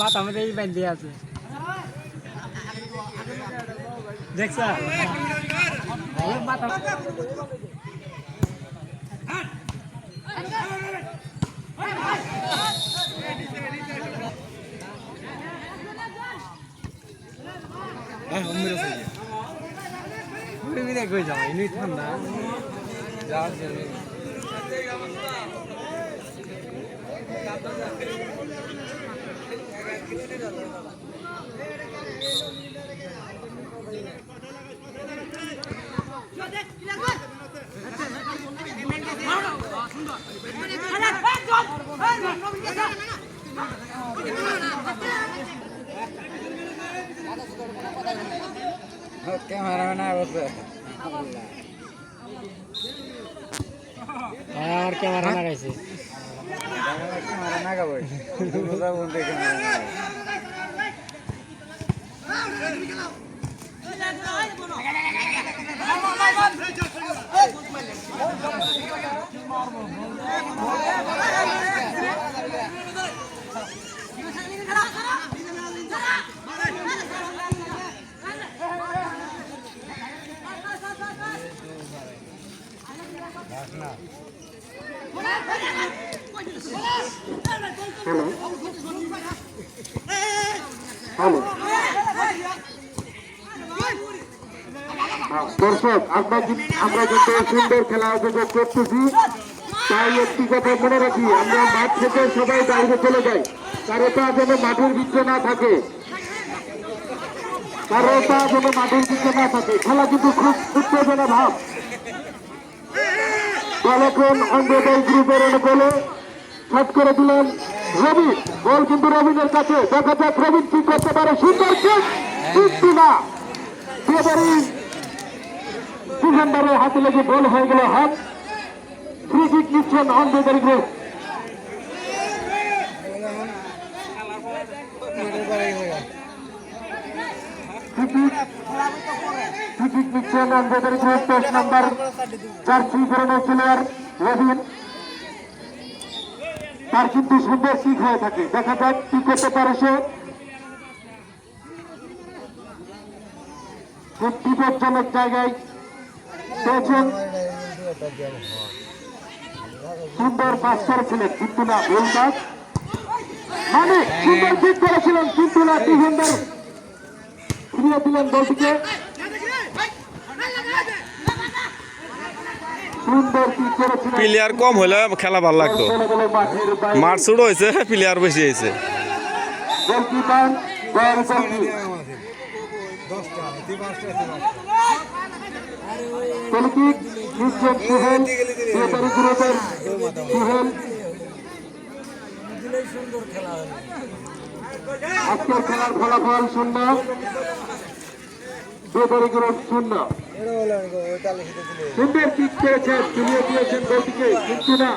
মাথা মধ্যে বেঁধে আছে। দেখছ? মাথা কই যাও এমনি ঠান্ডা। আসবে আর ক্যামেরা লাগাইছে ক্যামেরা নাগাবো বলতে হ্যালো দর্শক, আমরা আমরা কিন্তু সুন্দর খেলা উপভোগ করতেছি, তাই একটি কথা মনে রাখি, আমরা মাঠ থেকে সবাই বাইরে চলে যাই কারও তা যেন মাঠের ভিতরে না থাকে। কারও তা যেন মাঠের ভিতরে না থাকে। খেলা কিন্তু খুব উত্তেজনা ভাব। দলকন অঙ্গদল গ্রুপের অনুকূলে শট করে দিলেন। রবি বল কিন্তু রবিনের কাছে। দেখা যাক রবিন কি করতে পারে। সুন্দর ডিফেন্ডারের হাতে লেগে বল হয়ে গেল হাত। ফ্রি কিক নিচ্ছেন অঙ্গদল গ্রুপ নিচ্ছেন অঙ্গদল গ্রুপ দশ নম্বর জার্সি পরনের প্লেয়ার রবিন। তার কিন্তু সুন্দর কিক হয়ে থাকে। দেখা যাক কি করতে পারে সে। বিপজ্জনক জায়গায় পেয়েছেন সুন্দর পাস করেছিলেন কিন্তু না ভুল মানে সুন্দর কিক করেছিলেন কিন্তু না ডিফেন্ডার ফিরিয়ে দিলেন বলটিকে সুন্দর কিক করেছিলেন প্লেয়ার কম হলে খেলা ভালো লাগতো। মাঠ ছোট হয়েছে, প্লেয়ার বেশি হয়েছে আজকের খেলার ফলাফল শূন্য বেতারি গ্রুপ শূন্য। সুন্দর কিক পেয়েছেন তুলিয়ে দিয়েছেন গোলটিকে কিন্তু না।